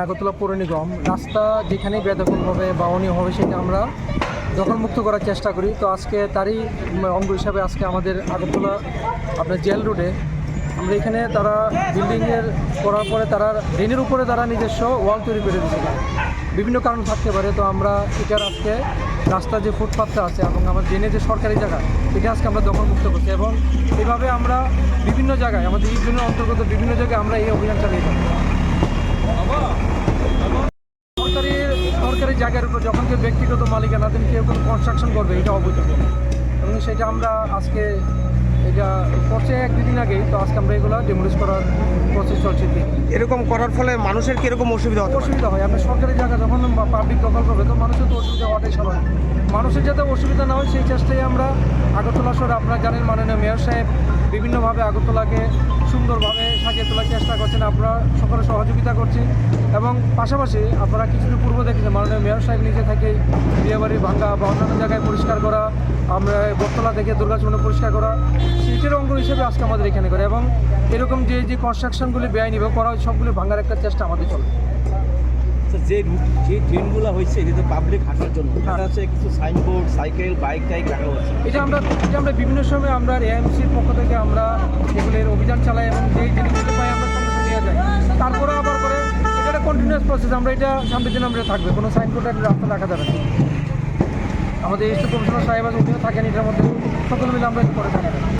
নাগরতলা পৌর নিগম, রাস্তা যেখানে বেদখল হবে বা হবে সেটা আমরা দখলমুক্ত করার চেষ্টা করি। তো আজকে তারই অঙ্গ হিসাবে আজকে আমাদের আগরতলা, আপনার জেল রোডে আমরা এখানে তারা বিল্ডিংয়ের করার পরে তারা ড্রেনের উপরে তারা নিজস্ব ওয়াল তৈরি করে দিয়েছিল বিভিন্ন কারণ থাকতে পারে, তো আমরা এটার আজকে রাস্তার যে ফুটপাথটা আছে এবং আমার ড্রেনের যে সরকারি জায়গা, এটা আজকে আমরা দখলমুক্ত করছি এবং এভাবে আমরা বিভিন্ন জায়গায়, আমাদের এই জন্য অন্তর্গত বিভিন্ন জায়গায় আমরা এই অভিযান চালিয়ে থাকি সরকারি সরকারি জায়গার উপর যখন কেউ ব্যক্তিগত মালিকানা মালিকানাধীন কেউ কোনো কনস্ট্রাকশন করবে এটা অবৈধ। এবং সেটা আমরা আজকে এটা করছে এক দুদিন আগেই তো আজকে আমরা এগুলো ডেমোলিশ করার প্রসেস চলছে এরকম করার ফলে মানুষের কীরকম অসুবিধা পারে? অসুবিধা হয়। আপনি সরকারি জায়গা যখন পাবলিক দখল করবে তো মানুষের তো অসুবিধা হওয়াটাই স্বাভাবিক। মানুষের যাতে অসুবিধা না হয় সেই চেষ্টাই আমরা আগরতলা শহরে আপনারা জানেন মাননীয় মেয়র সাহেব বিভিন্নভাবে আগরতলাকে সুন্দরভাবে সাজিয়ে তোলার চেষ্টা করছেন। আপনারা সকলে সহযোগিতা করছি এবং পাশাপাশি আপনারা কিছুদিন পূর্ব দেখেছেন মাননীয় মেয়র সাহেব নিজে থেকে বিয়েবাড়ি ভাঙ্গা বা অন্যান্য জায়গায় পরিষ্কার করা আমরা বটতলা থেকে দুর্গাচরণে পরিষ্কার করা সেটার অঙ্গ হিসেবে আজকে আমাদের এখানে করে এবং এরকম যে যে কনস্ট্রাকশনগুলি বেআইনি বা করা হয় সবগুলো ভাঙার একটা চেষ্টা আমাদের চলে। যে রুট যে ট্রেনগুলো হয়েছে এটা তো পাবলিক হাঁটার জন্য। এটা হচ্ছে কিছু সাইনবোর্ড সাইকেল বাইক টাইক রাখা হচ্ছে এটা আমরা এটা আমরা বিভিন্ন সময় আমরা এএমসির পক্ষ থেকে আমরা এগুলোর অভিযান চালাই এবং যেই জিনিসগুলো পাই আমরা সঙ্গে নিয়ে যাই। তারপরে আবার করে এটা একটা কন্টিনিউয়াস প্রসেস আমরা এটা সামনের দিন আমরা থাকবে। কোনো সাইনবোর্ড রাস্তা দেখা যাবে না। আমাদের স্টেট কমিশনার সাহেব আছে, উনিও থাকেন এটার মধ্যে। সকল মিলে আমরা করে থাকি।